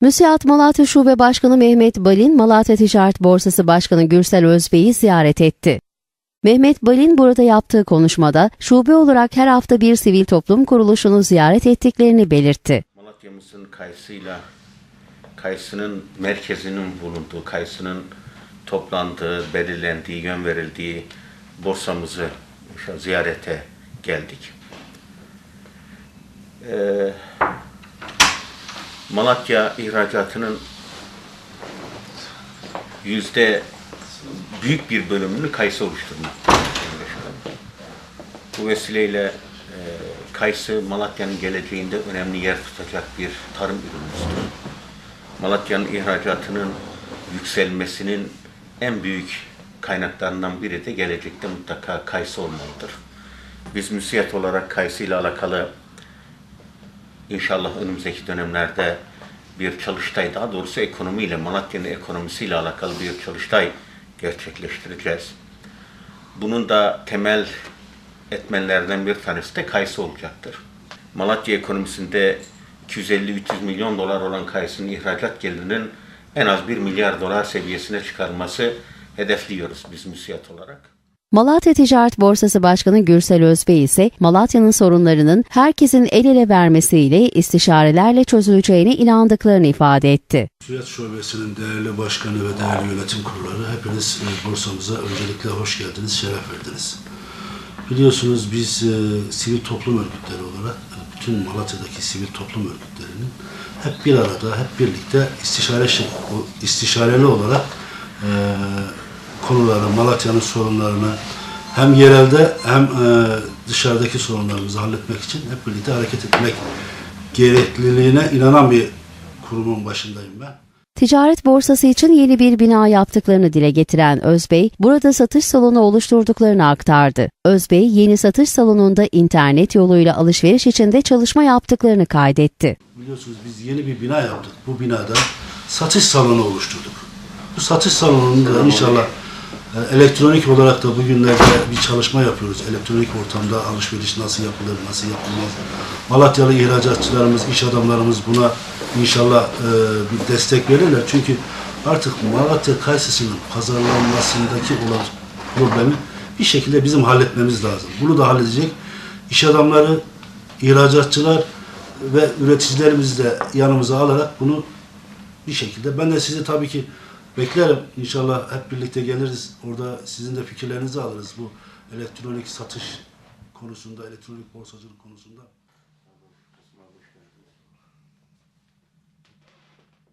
Müsiat Malatya Şube Başkanı Mehmet Balin, Malatya Ticaret Borsası Başkanı Gürsel Özbey'i ziyaret etti. Mehmet Balin burada yaptığı konuşmada şube olarak her hafta bir sivil toplum kuruluşunu ziyaret ettiklerini belirtti. Malatya'mızın kayısıyla kayısının merkezinin bulunduğu, kayısının toplandığı, belirlendiği, yön verildiği borsamızı ziyarete geldik. Ee, Malatya ihracatının yüzde büyük bir bölümünü kayısı oluşturmakta. Bu vesileyle e, kayısı Malatya'nın geleceğinde önemli yer tutacak bir tarım ürünümüzdür. Malatya'nın ihracatının yükselmesinin en büyük kaynaklarından biri de gelecekte mutlaka kayısı olmalıdır. Biz müsiyet olarak kayısı ile alakalı inşallah önümüzdeki dönemlerde bir çalıştay, daha doğrusu ekonomiyle, Malatya'nın ekonomisiyle alakalı bir çalıştay gerçekleştireceğiz. Bunun da temel etmenlerden bir tanesi de kayısı olacaktır. Malatya ekonomisinde 250-300 milyon dolar olan kayısının ihracat gelirinin en az 1 milyar dolar seviyesine çıkarılması hedefliyoruz biz müsiyat olarak. Malatya Ticaret Borsası Başkanı Gürsel Özbey ise Malatya'nın sorunlarının herkesin el ele vermesiyle istişarelerle çözüleceğine inandıklarını ifade etti. Suyat Şubesi'nin değerli başkanı ve değerli yönetim kurulları hepiniz e, borsamıza öncelikle hoş geldiniz, şeref verdiniz. Biliyorsunuz biz e, sivil toplum örgütleri olarak e, bütün Malatya'daki sivil toplum örgütlerinin hep bir arada, hep birlikte istişare şey- istişareli olarak e, konuları, Malatya'nın sorunlarını hem yerelde hem e, dışarıdaki sorunlarımızı halletmek için hep birlikte hareket etmek gerekliliğine inanan bir kurumun başındayım ben. Ticaret borsası için yeni bir bina yaptıklarını dile getiren Özbey, burada satış salonu oluşturduklarını aktardı. Özbey, yeni satış salonunda internet yoluyla alışveriş için de çalışma yaptıklarını kaydetti. Biliyorsunuz biz yeni bir bina yaptık. Bu binada satış salonu oluşturduk. Bu satış salonunda inşallah e, elektronik olarak da bugünlerde bir çalışma yapıyoruz. Elektronik ortamda alışveriş nasıl yapılır, nasıl yapılmaz. Malatyalı ihracatçılarımız, iş adamlarımız buna inşallah e, bir destek verirler. Çünkü artık Malatya kayısısının pazarlanmasındaki olan problemi bir şekilde bizim halletmemiz lazım. Bunu da halledecek iş adamları, ihracatçılar ve üreticilerimizi de yanımıza alarak bunu bir şekilde ben de sizi tabii ki beklerim. İnşallah hep birlikte geliriz. Orada sizin de fikirlerinizi alırız bu elektronik satış konusunda, elektronik borsacılık konusunda.